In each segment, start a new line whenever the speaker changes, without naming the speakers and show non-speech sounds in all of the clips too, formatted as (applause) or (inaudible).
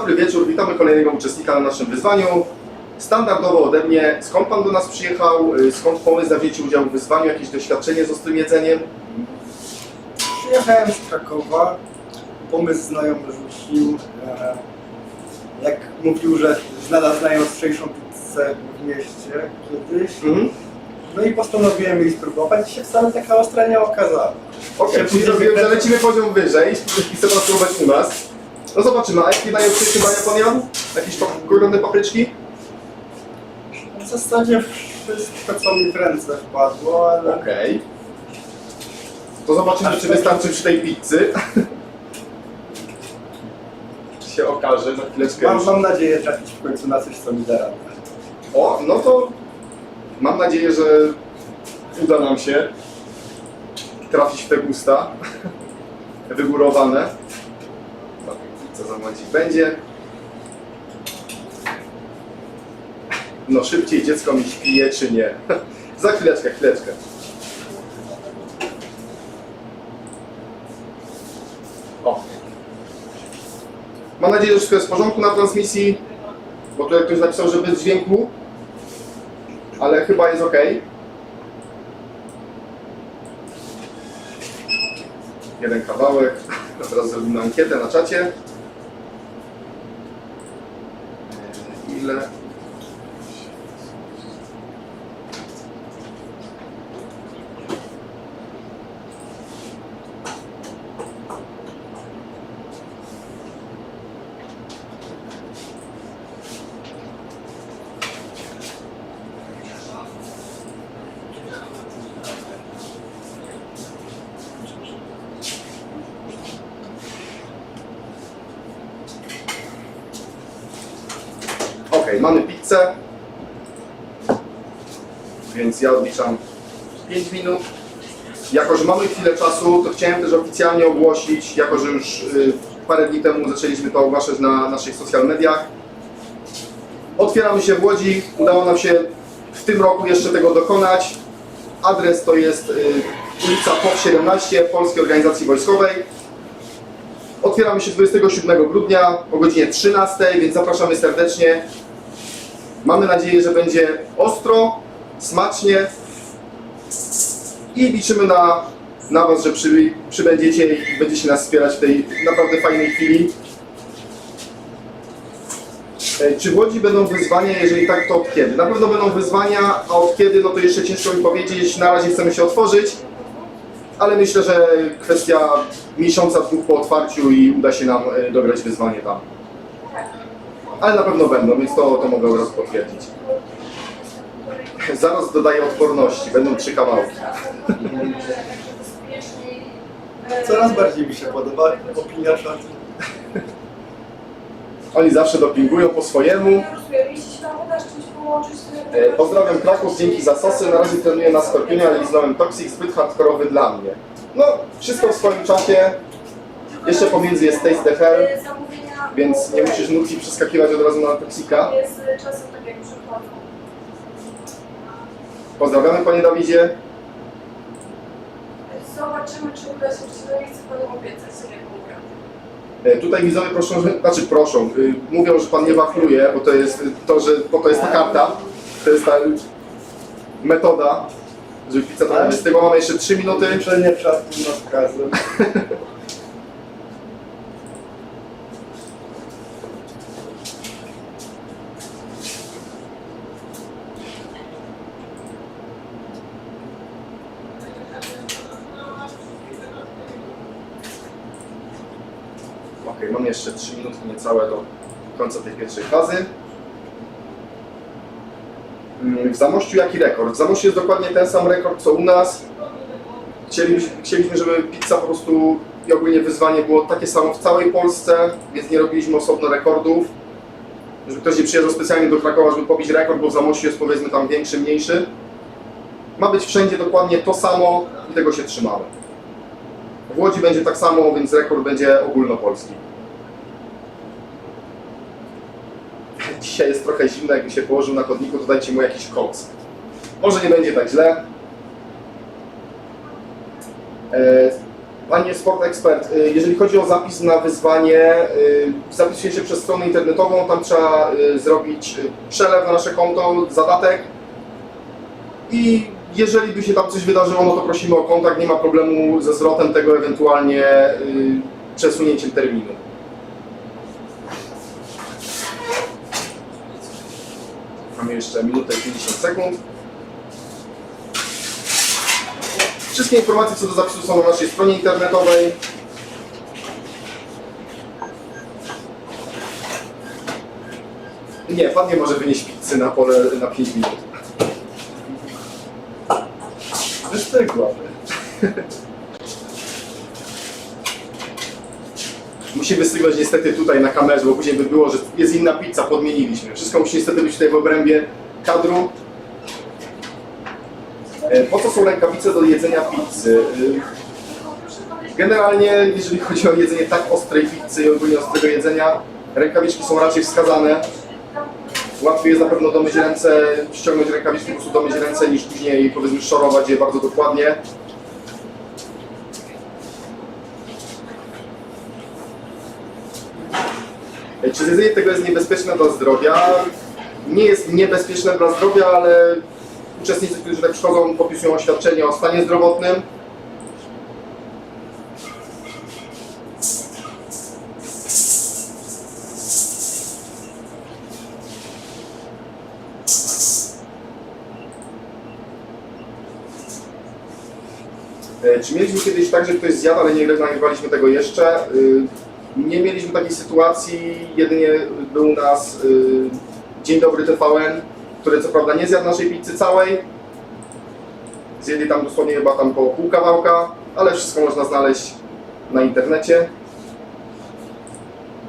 Dobry wieczór, witamy kolejnego uczestnika na naszym wyzwaniu. Standardowo ode mnie, skąd Pan do nas przyjechał, y, skąd pomysł na wzięcie udziału w wyzwaniu, jakieś doświadczenie z ostrym jedzeniem?
Przyjechałem z Krakowa. Pomysł znajomy rzucił. E, jak mówił, że znalazł najostrzejszą pizzę w mieście kiedyś.
Mhm.
No i postanowiłem jej spróbować i się wcale taka ostra nie okazała.
Okej,
Się
czyli zrobiłem, że lecimy poziom wyżej i chcę spróbować u nas. No zobaczymy, a jakie najostrzejsze dania Pan jadł? Jakieś pap- kurzone papryczki?
W zasadzie wszystko, co mi w ręce wpadło, ale
Okej. To zobaczymy, czy wystarczy przy tej pizzy. (laughs) się okaże za chwileczkę
mam,
już.
mam nadzieję trafić w końcu na coś, co mi da radę.
O, no to mam nadzieję, że uda nam się trafić w te gusta (laughs) wygórowane. Co za momencik będzie. No szybciej dziecko mi śpije, czy nie? (laughs) za chwileczkę, chwileczkę. O. Mam nadzieję, że wszystko jest w porządku na transmisji, bo tu jak ktoś napisał, że bez dźwięku, ale chyba jest ok. Jeden kawałek. (laughs) Teraz zrobimy ankietę na czacie. isla mamy pizzę. Więc ja odliczam 5 minut. Jako, że mamy chwilę czasu, to chciałem też oficjalnie ogłosić, jako że już y, parę dni temu zaczęliśmy to ogłaszać na naszych social mediach. Otwieramy się w Łodzi. Udało nam się w tym roku jeszcze tego dokonać. Adres to jest y, ulica POP 17 Polskiej Organizacji Wojskowej. Otwieramy się 27 grudnia o godzinie 13, więc zapraszamy serdecznie. Mamy nadzieję, że będzie ostro, smacznie i liczymy na, na Was, że przy, przybędziecie i będziecie nas wspierać w tej naprawdę fajnej chwili. Czy w Łodzi będą wyzwania? Jeżeli tak, to od kiedy? Na pewno będą wyzwania, a od kiedy, no to jeszcze ciężko mi powiedzieć. Na razie chcemy się otworzyć, ale myślę, że kwestia miesiąca, dwóch po otwarciu i uda się nam e, dograć wyzwanie tam. Ale na pewno będą, więc to, to mogę od razu potwierdzić. Zaraz dodaję odporności, będą trzy kawałki.
Coraz bardziej mi się podoba opinia szat.
Oni zawsze dopingują po swojemu.
Jeśli się tam uda z czymś połączyć, to
E, Pozdrawiam Kraków, dzięki za sosy. Na razie trenuję na Skorpionie, ale liznąłem Toxic, zbyt hardkorowy dla mnie. No, wszystko w swoim czasie. Jeszcze pomiędzy jest Taste the Hell. Więc nie musisz nutki przeskakiwać od razu na Toxika.
Jest czasem tak jak przychodzą.
Pozdrawiamy Panie Dawidzie.
Zobaczymy, czy uda się, czy to nie chcę Panu obiecać, sobie jak mówię.
E, Tutaj widzowie proszą, że- znaczy proszą, y, mówią, że Pan nie wafluje, bo to jest to, że po to jest ta karta. To jest ta metoda, żeby pizza to Z tego mamy jeszcze 3 minuty.
Czatu nad gazem.
Ok, mam jeszcze 3 minuty niecałe do końca tej pierwszej fazy. Mm, W Zamościu jaki rekord? W Zamościu jest dokładnie ten sam rekord co u nas. Chcielibyśmy, chcieliśmy, żeby pizza po prostu i ogólnie wyzwanie było takie samo w całej Polsce, więc nie robiliśmy osobno rekordów. Żeby ktoś nie przyjeżdżał specjalnie do Krakowa, żeby pobić rekord, bo w Zamościu jest powiedzmy tam większy, mniejszy. Ma być wszędzie dokładnie to samo i tego się trzymamy. W Łodzi będzie tak samo, więc rekord będzie ogólnopolski. Dzisiaj jest trochę zimno, jakby się położył na chodniku, to dajcie mu jakiś koc. Może nie będzie tak źle. E, Panie Sport Ekspert, y, jeżeli chodzi o zapis na wyzwanie, y, zapisuje się przez stronę internetową, tam trzeba zrobić przelew na nasze konto, zadatek i jeżeli by się tam coś wydarzyło, no to prosimy o kontakt, nie ma problemu ze zwrotem tego, ewentualnie przesunięciem terminu. Mamy jeszcze minutę i 50 sekund. Wszystkie informacje co do zapisu są na naszej stronie internetowej. Nie, pan nie może wynieść pizzy na pole na 5 minut. Wystygła. Musi wystygnąć niestety tutaj na kamerze, bo później by było, że jest inna pizza, podmieniliśmy. Wszystko musi niestety być tutaj w obrębie kadru. E, Po co są rękawice do jedzenia pizzy? E, Generalnie, jeżeli chodzi o jedzenie tak ostrej pizzy i ogólnie ostrego jedzenia, rękawiczki są raczej wskazane. Łatwiej jest na pewno domyć ręce, ściągnąć rękawiczki, po prostu domyć ręce, niż później powiedzmy szorować je bardzo dokładnie. Czy jedzenie tego jest niebezpieczne dla zdrowia? Nie jest niebezpieczne dla zdrowia, ale uczestnicy, którzy tutaj przychodzą, podpisują oświadczenie o stanie zdrowotnym. E, Czy mieliśmy kiedyś tak, że ktoś zjadł, ale nie nagrywaliśmy tego jeszcze? Nie mieliśmy takiej sytuacji, jedynie był u nas y, Dzień Dobry TVN, który co prawda nie zjadł naszej pizzy całej. Zjedli tam dosłownie chyba tam po pół kawałka, ale wszystko można znaleźć na internecie.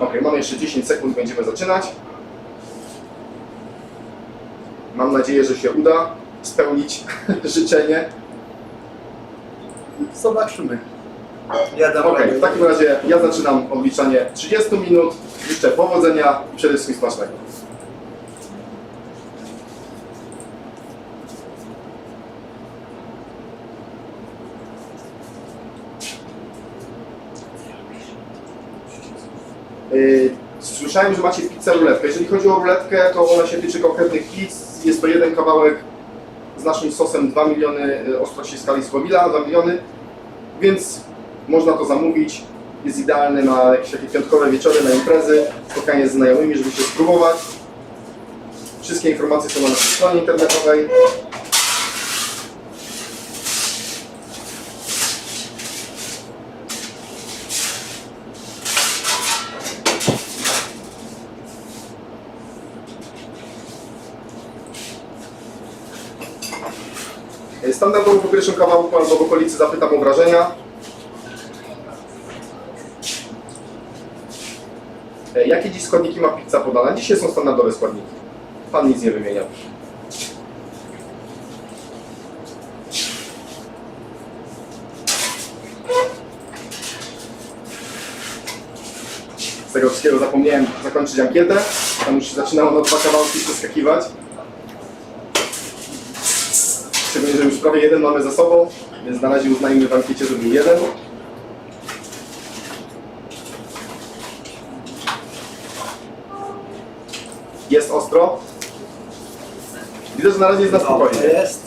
Ok, mamy jeszcze 10 sekund, będziemy zaczynać. Mam nadzieję, że się uda spełnić (laughs) życzenie.
Zobaczymy. Ja dam
Ok,
radę.
w takim razie ja zaczynam odliczanie 30 minut. Życzę powodzenia i przede wszystkim smacznego. Yy, Słyszałem, że macie pizzę ruletkę. Jeżeli chodzi o ruletkę, to ona się tyczy konkretnych pizz. Jest to jeden kawałek z naszym sosem 2 miliony y, ostrości skali Scoville'a, 2 miliony, więc można to zamówić. Jest idealny na jakieś takie piątkowe wieczory, na imprezy, spotkanie z znajomymi, żeby się spróbować. Wszystkie informacje są na naszej stronie internetowej. Standardowo po pierwszym kawałku albo w okolicy zapytam o wrażenia. Jakie dziś składniki ma pizza podana? Dzisiaj są standardowe składniki. Pan nic nie wymienia. Z tego wszystkiego zapomniałem zakończyć ankietę. Tam już się zaczynało na dwa kawałki przeskakiwać. Szczególnie, że już prawie jeden mamy za sobą, więc na razie uznajmy w ankiecie, że był jeden. Jest ostro. Widzę, że na razie jest na spokojnie.
jest.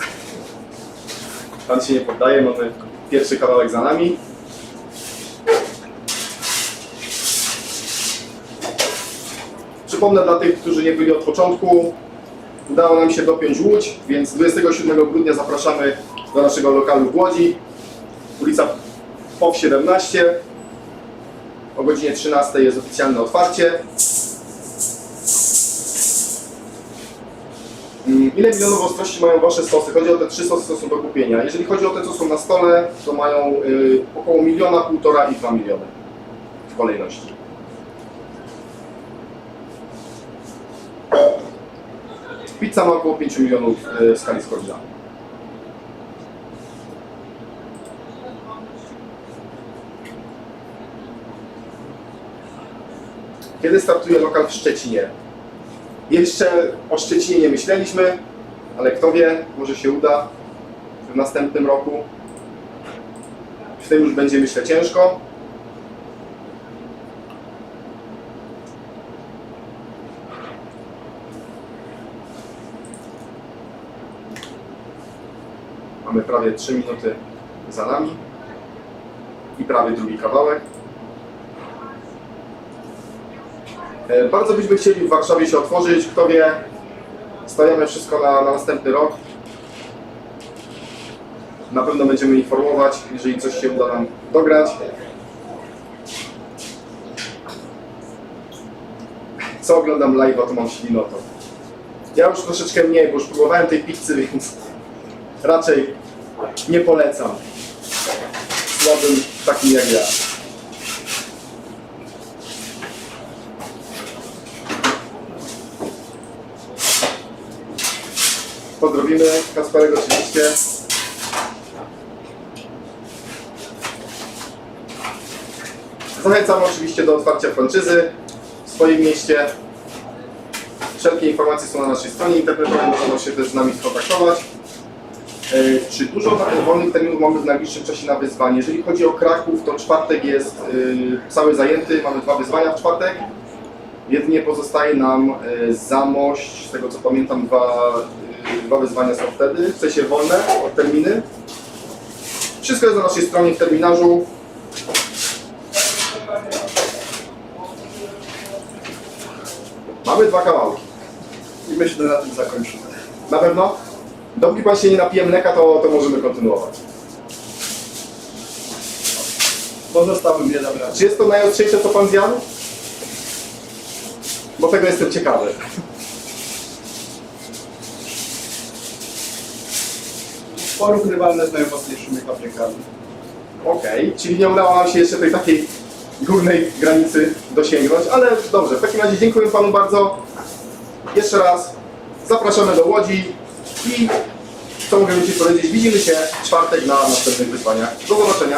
Pan się nie poddaje, mamy pierwszy kawałek za nami. Przypomnę dla tych, którzy nie byli od początku, udało nam się dopiąć Łódź, więc 27 grudnia zapraszamy do naszego lokalu w Łodzi. Ulica POW 17. O godzinie 13 jest oficjalne otwarcie. Ile milionów ostrości mają Wasze sosy? Chodzi o te trzy sosy, co są do kupienia. Jeżeli chodzi o te, co są na stole, to mają y, około miliona, półtora i dwa miliony w kolejności. Pizza ma około 5 milionów y, w skali Scoville'a. Kiedy startuje lokal w Szczecinie? Jeszcze o Szczecinie nie myśleliśmy, ale kto wie, może się uda w następnym roku. w tym już będzie myślę ciężko. Mamy prawie 3 minuty za nami i prawie drugi kawałek. E, Bardzo byśmy chcieli w Warszawie się otworzyć. Kto wie, stajemy wszystko na, na następny rok. Na pewno będziemy informować, jeżeli coś się uda nam dograć. Co oglądam live'a, to mam ślinoto. Ja już troszeczkę mniej, bo już próbowałem tej pizzy, więc raczej nie polecam. Słabym takim jak ja. Pozdrowimy Kasparego oczywiście. Zachęcam oczywiście do otwarcia franczyzy w swoim mieście. Wszelkie informacje są na naszej stronie internetowej, można się też z nami skontaktować. E, Czy dużo wolnych terminów mamy w najbliższym czasie na wyzwanie? Jeżeli chodzi o Kraków, to czwartek jest e, cały zajęty, mamy dwa wyzwania w czwartek. Jedynie pozostaje nam e, Zamość, z tego co pamiętam dwa, dwa wyzwania są wtedy, w sensie wolne od terminy. Wszystko jest na naszej stronie w terminarzu. Mamy dwa kawałki.
I myślę, że na tym zakończymy.
Na pewno? Dopóki Pan się nie napije mleka, to, to możemy kontynuować.
Pozostałym nie dam rady.
Czy jest to najostrzejsze, co Pan zjadł? Bo tego jestem ciekawy.
Porównywalne z najmocniejszymi paprykami.
Okej, czyli nie udało nam się jeszcze tej takiej górnej granicy dosięgnąć, ale dobrze, w takim razie dziękuję Panu bardzo. Jeszcze raz zapraszamy do Łodzi i co mogę Ci powiedzieć, widzimy się w czwartek na następnych wyzwaniach. Do zobaczenia.